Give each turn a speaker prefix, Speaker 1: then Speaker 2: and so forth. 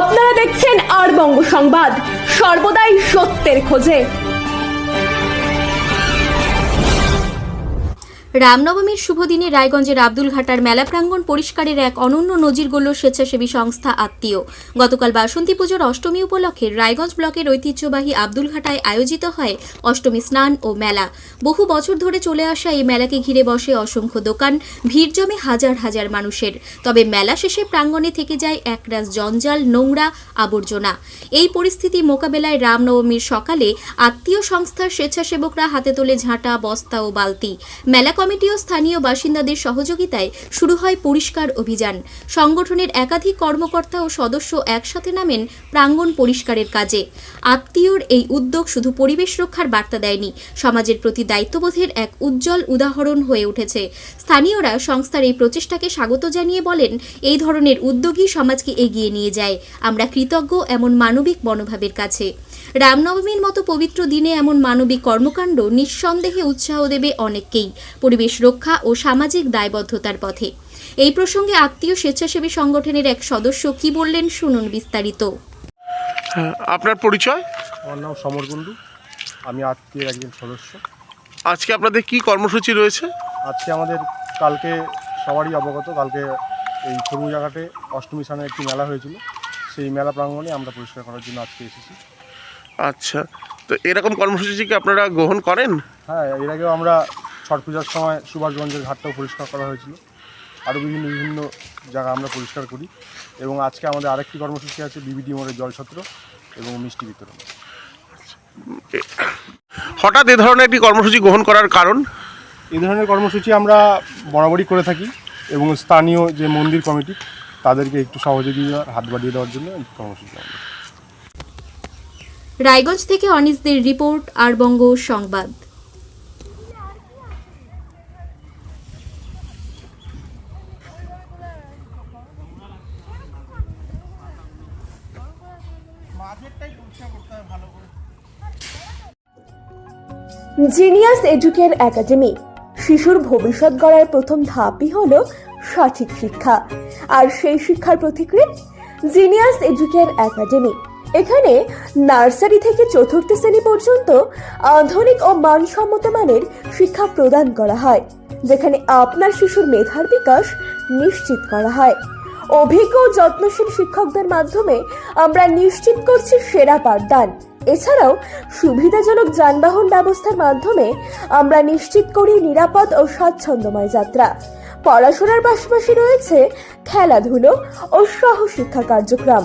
Speaker 1: আপনারা দেখছেন আর বঙ্গ সংবাদ। সর্বদাই সত্যের খোঁজে।
Speaker 2: রামনবমীর শুভ দিনে রায়গঞ্জের আব্দুলঘাটার মেলা প্রাঙ্গণ পরিষ্কারের এক অনন্য নজির গড়ল স্বেচ্ছাসেবী সংস্থা আত্মীয়। গতকাল বাসন্তী পুজোর অষ্টমী উপলক্ষে রায়গঞ্জ ব্লকের ঐতিহ্যবাহী আব্দুলঘাটায় আয়োজিত হয় অষ্টমী স্নান ও মেলা। বহু বছর ধরে চলে আসা এই মেলাকে ঘিরে বসে অসংখ্য দোকান, ভিড় জমে হাজার হাজার মানুষের। তবে মেলা শেষে প্রাঙ্গণে থেকে যায় একরাশ জঞ্জাল, নোংরা, আবর্জনা। এই পরিস্থিতি মোকাবেলায় রামনবমীর সকালে আত্মীয় সংস্থার স্বেচ্ছাসেবকরা হাতে তোলে ঝাঁটা, বস্তা ও বালতি। মেলা কমিটি ও স্থানীয় বাসিন্দাদের সহযোগিতায় শুরু হয় পরিষ্কার অভিযান। সংগঠনের একাধিক কর্মকর্তা ও সদস্য একসাথে নামেন প্রাঙ্গণ পরিষ্কারের কাজে। আত্মীয়র এই উদ্যোগ শুধু পরিবেশ রক্ষার বার্তা দেয়নি, সমাজের প্রতি দায়িত্ববোধের এক উজ্জ্বল উদাহরণ হয়ে উঠেছে। স্থানীয়রা সংস্থার এই প্রচেষ্টাকে স্বাগত জানিয়ে বলেন, এই ধরনের উদ্যোগই সমাজকে এগিয়ে নিয়ে যায়। আমরা কৃতজ্ঞ এমন মানবিক মনোভাবের কাছে। রামনবমীর মতো পবিত্র দিনে এমন মানবিক কর্মকাণ্ড নিঃসন্দেহে উৎসাহ দেবে অনেককেই পরিবেশ রক্ষা ও সামাজিক দায়বদ্ধতার পথে। এই প্রসঙ্গে আত্মীয় স্বেচ্ছাসেবী সংগঠনের এক সদস্য কি বললেন শুনুন বিস্তারিত।
Speaker 3: হ্যাঁ, আপনার পরিচয়?
Speaker 4: আমার নাম সমর কুণ্ডু আমি আত্মীয়ের একজন সদস্য।
Speaker 3: আজকে আপনাদের কি কর্মসূচি রয়েছে?
Speaker 4: আজকে আমাদের কালকে সবারই অবগত কালকে এই জায়গাতে অষ্টমী স্থানে একটি মেলা হয়েছিল। সেই মেলা প্রাঙ্গণে আমরা পরিষ্কার করার জন্য আজকে এসেছি।
Speaker 3: আচ্ছা। তো এরকম কর্মসূচি কি আপনারা গ্রহণ করেন?
Speaker 4: হ্যাঁ এর আগেও আমরা ছট পূজার সময় সুভাষগঞ্জের ঘাটটাও পরিষ্কার করা হয়েছিল। আরও বিভিন্ন বিভিন্ন জায়গা আমরা পরিষ্কার করি এবং আজকে আমাদের আরেকটি কর্মসূচি আছে বিবিডি মোড়ের জলছত্র এবং মিষ্টি বিতরণ।
Speaker 3: হঠাৎ এ ধরনের একটি কর্মসূচি গ্রহণ করার কারণ?
Speaker 4: এই ধরনের কর্মসূচি আমরা বরাবরই করে থাকি এবং স্থানীয় যে মন্দির কমিটি তাদেরকে একটু সহযোগিতার হাত বাড়িয়ে দেওয়ার জন্য এই কর্মসূচি আমাদের
Speaker 2: রায়গঞ্জ থেকে অনিসদের রিপোর্ট আর বঙ্গ সংবাদ।
Speaker 1: জিনিয়াস এডুকের একাডেমি, শিশুর ভবিষ্যৎ গড়ার প্রথম ধাপই হলো সঠিক শিক্ষা। আর সেই শিক্ষার প্রতিক্রিয়া জিনিয়াস এডুকের একাডেমি এখানে নার্সারি থেকে চতুর্থ শ্রেণি পর্যন্ত আধুনিক ও মানসম্মত মানের শিক্ষা প্রদান করা হয়, যেখানে আপনার শিশুর মেধার বিকাশ নিশ্চিত করা হয়। অভিজ্ঞ ও যত্নশীল শিক্ষকদের মাধ্যমে আমরা নিশ্চিত করছি সেরা পাঠদান। এছাড়াও সুবিধাজনক যানবাহন ব্যবস্থার মাধ্যমে আমরা নিশ্চিত করি নিরাপদ ও স্বাচ্ছন্দ্যময় যাত্রা। পড়াশোনার পাশাপাশি রয়েছে খেলাধুলো ও সহশিক্ষা কার্যক্রম।